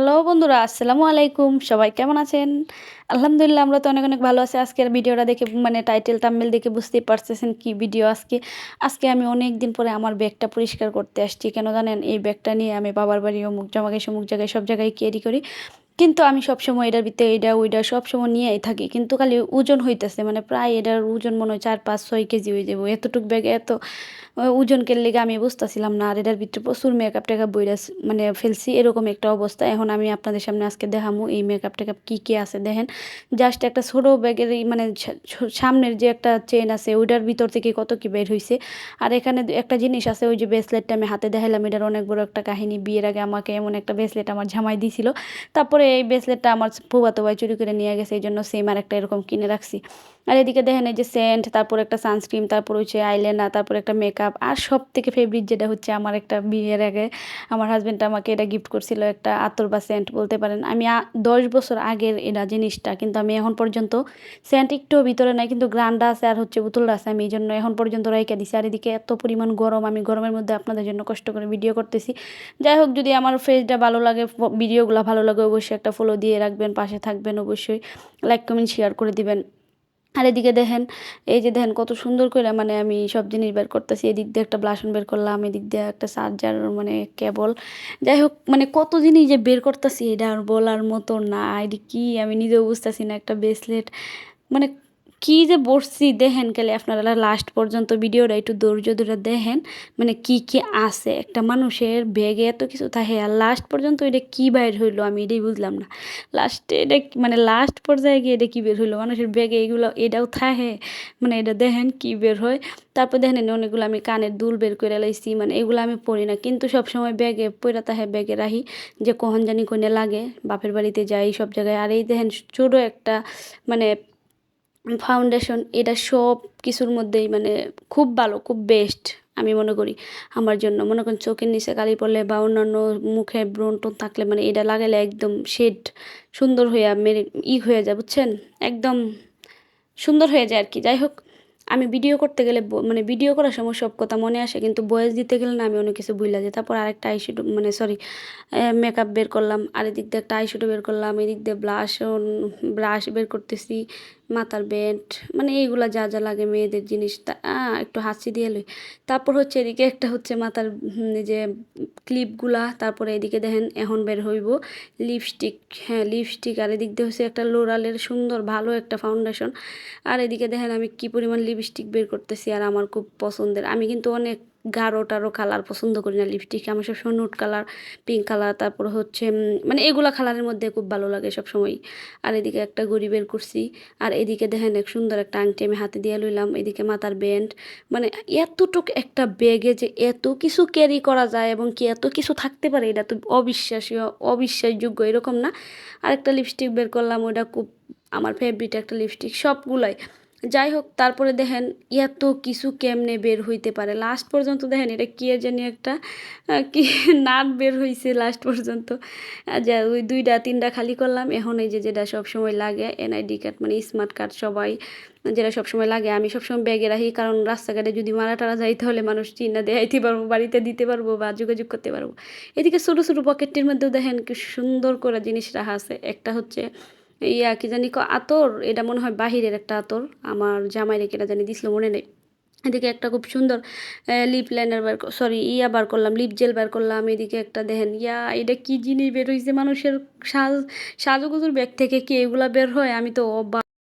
Hello বন্ধুরা, আসসালামু আলাইকুম। সবাই কেমন আছেন? আলহামদুলিল্লাহ, আমরা তো অনেক অনেক ভালো আছি। আজকের ভিডিওটা দেখে মানে টাইটেল তাম্মেল দেখে বুঝতেই পারতেছেন কি ভিডিও আজকে। আজকে আমি অনেক দিন পরে আমার ব্যাগটা পরিষ্কার করতে আসছি। কেন জানেন, এই ব্যাগটা নিয়ে আমি বাবার বাড়ি অমুক জামাকে সমুক জায়গায়, সব জায়গায় ক্যারি করি। কিন্তু আমি সবসময় এটার ভিতরে এটা ওইটা সবসময় নিয়েই থাকি। কিন্তু খালি ওজন হইতেছে মানে প্রায় এটার ওজন মনে হয় চার পাঁচ ছয় কেজি হয়ে যাব এতটুক ব্যাগে এত ওজনকের লেগে আমি বুঝতেছিলাম না, আর এটার ভিতরে প্রচুর মেকআপ টেকআপ বইরা মানে ফেলছি, এরকম একটা অবস্থা। এখন আমি আপনাদের সামনে আজকে দেখামু এই মেকআপ টেকআপ কী কী আছে। দেখেন জাস্ট একটা ছোটো ব্যাগের মানে সামনের যে একটা চেন আছে ওইটার ভিতর থেকে কত কি বের হয়েছে আর এখানে একটা জিনিস আছে, ওই যে ব্রেসলেটটা আমি হাতে দেখালাম এটার অনেক বড় একটা কাহিনী। বিয়ের আগে আমাকে এমন একটা ব্রেসলেট আমার ঝামাই দিছিল। তারপরে এই ব্রেসলেটটা আমার ফুবাতো ভাই চুরি করে নিয়ে গেছে, এই জন্য সেম আর একটা এরকম কিনে রাখছি। আর এদিকে দেখেন এই যে সেন্ট তারপর একটা সানস্ক্রিন তারপর হচ্ছে আইলাইনার তারপর একটা মেকআপ আর সব থেকে ফেভারিট যেটা হচ্ছে আমার একটা বিয়ের আগে আমার হাজব্যান্ড আমাকে এটা গিফট করছিল একটা আতর বা সেন্ট বলতে পারেন। আমি দশ বছর আগের এটা জিনিসটা, কিন্তু আমি এখন পর্যন্ত সেন্ট একটুও ভিতরে নাই, কিন্তু গ্রান্ডা আছে আর হচ্ছে বোতলটা আছে, আমি এই জন্য এখন পর্যন্ত রেখে দিছি। আর এদিকে এত পরিমাণ গরম, আমি গরমের মধ্যে আপনাদের জন্য কষ্ট করে ভিডিও করতেছি। যাই হোক, যদি আমার ফেসটা ভালো লাগে ভিডিওগুলো ভালো লাগে, অবশ্যই একটা ফলো দিয়ে রাখবেন, পাশে থাকবেন অবশ্যই। লাইক কমেন্ট শেয়ার করে দিবেন। আর এদিকে দেখেন, এই যে দেখেন কত সুন্দর করে মানে আমি সব জিনিস বের করতেছি। এদিক দিয়ে একটা ব্লাসন বের করলাম, এদিক দিয়ে একটা চার্জার মানে কেবল যাই হোক মানে কত জিনিস যে বের করতেছি, এটা আর বলার মতো না। এটি কি, আমি নিজেও বুঝতেছি না একটা ব্রেসলেট মানে কি যে বসছি দেখেন কালে আপনারা লাস্ট পর্যন্ত ভিডিওটা একটু ধৈর্য ধরে দেখেন মানে কি কি আছে। একটা মানুষের ব্যাগে এত কিছু থাকে আর লাস্ট পর্যন্ত এটা কি বাইর হইল আমি এটাই বুঝলাম না। লাস্টে এটা মানে লাস্ট পর্যায়ে গিয়ে এটা কী বের হইল? মানুষের ব্যাগে এগুলো এটাও থাকে মানে এটা দেখেন কি বের হয়। তারপর দেখেন অনেকগুলো আমি কানের দুল বের করে লাইছি মানে এগুলো আমি পড়ি না। কিন্তু সবসময় ব্যাগে পড়া তাহে ব্যাগে রাখি যে কখন জানি কোনে লাগে, বাপের বাড়িতে যাই সব জায়গায়। আর এই দেখেন ছোটো একটা মানে ফাউন্ডেশন এটা সব কিছুর মধ্যেই মানে খুব ভালো, খুব বেস্ট আমি মনে করি আমার জন্য। মনে করেন চোখের নিচে কালি পড়লে বা অন্যান্য মুখে ব্রণ টোন থাকলে মানে এটা লাগালে একদম শেড সুন্দর হয়ে মেরে, ই হয়ে যায়, বুঝছেন? একদম সুন্দর হয়ে যায় আর কি। যাই হোক আমি ভিডিও করতে গেলে মানে ভিডিও করার সময় সব কথা মনে আসে, কিন্তু বয়স দিতে গেলে না আমি অনেক কিছু ভুলে যাই। তারপর আরেকটা আইশ্যাডো মানে সরি মেকআপ বের করলাম আর এদিক দিয়ে একটা আইশ্যাডো বের করলাম, এদিক দিয়ে ব্লাশ ব্রাশ বের করতেছি, মাথার ব্যান্ড মানে এইগুলো যা যা লাগে মেয়েদের জিনিসটা একটু হাসি দিয়ে লই। তারপর হচ্ছে এদিকে একটা হচ্ছে মাথার যে ক্লিপগুলা তারপরে এদিকে দেখেন এখন বের হইব লিপস্টিক হ্যাঁ লিপস্টিক আর এদিক দিয়ে হচ্ছে একটা লোরালের সুন্দর ভালো একটা ফাউন্ডেশন আর এদিকে দেখেন আমি কি পরিমাণ লিপস্টিক বের করতেছি আর আমার খুব পছন্দের। আমি কিন্তু অনেক গাঢ় টারো কালার পছন্দ করি না। লিপস্টিক আমার সবসময় নুট কালার পিঙ্ক কালার তারপর হচ্ছে মানে এগুলা কালারের মধ্যে খুব ভালো লাগে সবসময়। আর এদিকে একটা গড়ি বের করছি, আর এদিকে দেখেন এক সুন্দর একটা আংটি আমি হাতে দিয়ে লইলাম, এদিকে মাথার ব্যান্ড মানে এতটুক একটা ব্যাগে যে এত কিছু ক্যারি করা যায় এবং কি এত কিছু থাকতে পারে, এটা তো অবিশ্বাসীয় অবিশ্বাসযোগ্য এরকম না। আর একটা লিপস্টিক বের করলাম ওটা খুব আমার ফেভারিট একটা লিপস্টিক সবগুলাই। যাই হোক তারপরে দেখেন এত কিছু কেমনে বের হইতে পারে? লাস্ট পর্যন্ত দেখেন এটা কে জানি একটা কি নাট বের হয়েছে লাস্ট পর্যন্ত। যা ওই দুইটা তিনটা খালি করলাম, এখন এই যে যেটা সবসময় লাগে এনআইডি কার্ড মানে স্মার্ট কার্ড সবাই যেটা সবসময় লাগে, আমি সবসময় ব্যাগে রাখি, কারণ রাস্তাঘাটে যদি মারা টারা যাই তাহলে মানুষ চিন্তা দেখাইতে পারব, বাড়িতে দিতে পারব বা যোগাযোগ করতে পারব। এদিকে ছোটো ছোটো পকেটটির মধ্যেও দেখেন কি সুন্দর করে জিনিস রাখা আছে। একটা হচ্ছে ইয়া, কি জানি আতর, এটা মনে হয় বাহিরের একটা আতর। আমার জামাই রেখে এটা জানি দিছিল, মনে নেই। এদিকে একটা খুব সুন্দর লিপ লাইনার বার সরি ইয়া বার করলাম লিপ জেল বার করলাম। এদিকে একটা দেখেন, ইয়া, এটা কি জিনিস বের হয়েছে মানুষের সাজ, সাজুগুজুর ব্যাগ থেকে কি এগুলা বের হয়? আমি তো অবাক।